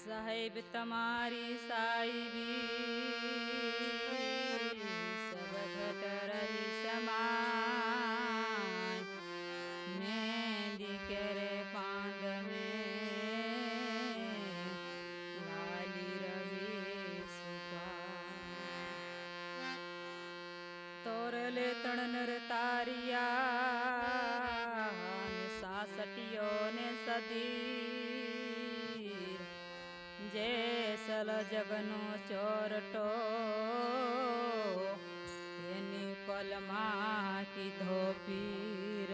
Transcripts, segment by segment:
સાહેબ તમારી સાહેબી જગનો ચોરટો એની પલમાં કીધો પીર.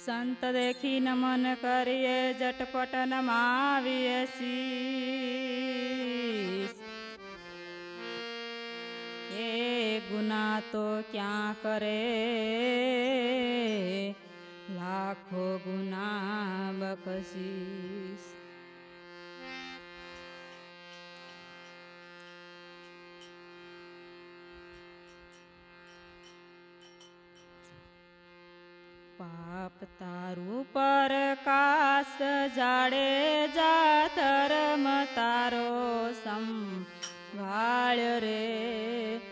સંત દેખી નમન કરીએ જટપટ નમાવીએ સી गुना तो क्या करे? ला गुना बकशीस पाप तारू पर तारु परकाश जाडे जार्म तारो रे।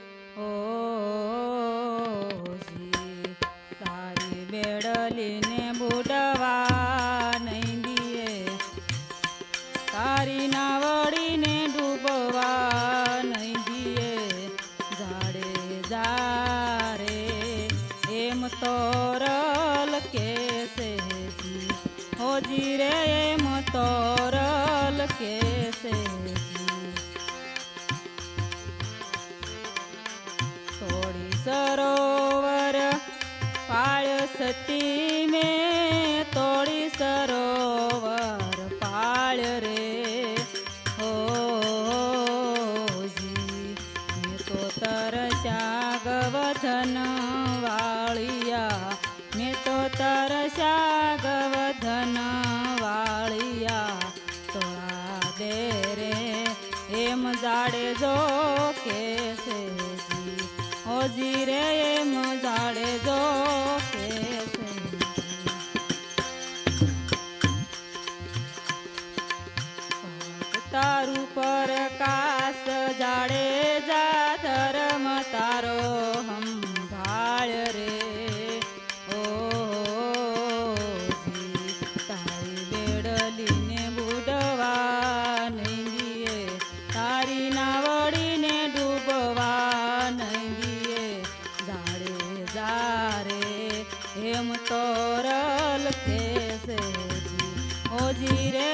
જારે એમ તોરલ ખેસે ઓજી રે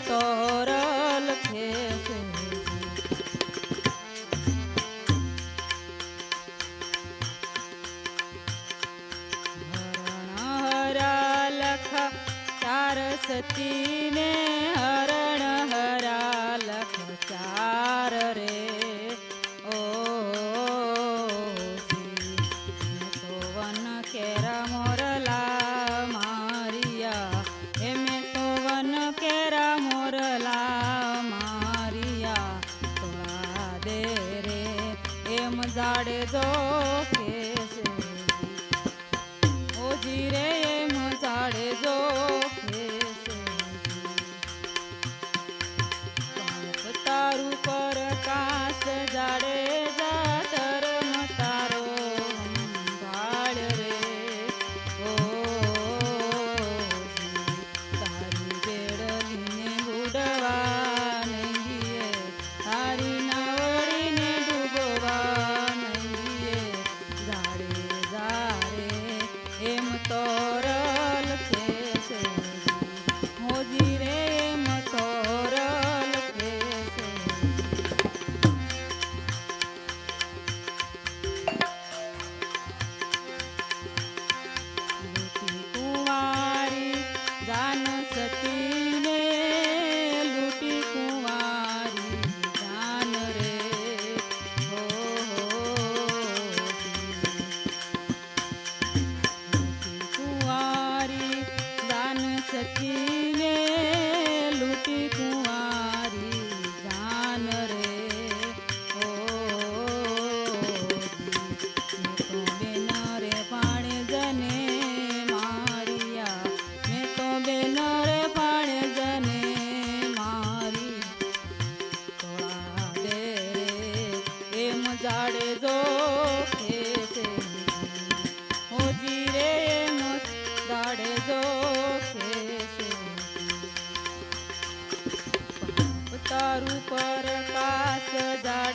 તોરલ ખેસે હરણ હરા લખ તારું પર કાસ જાડે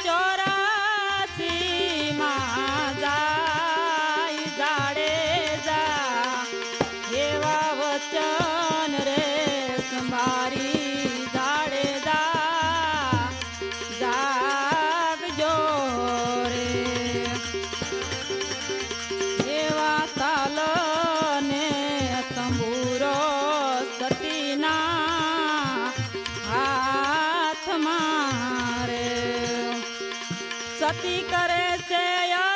চরা સતી કરે છે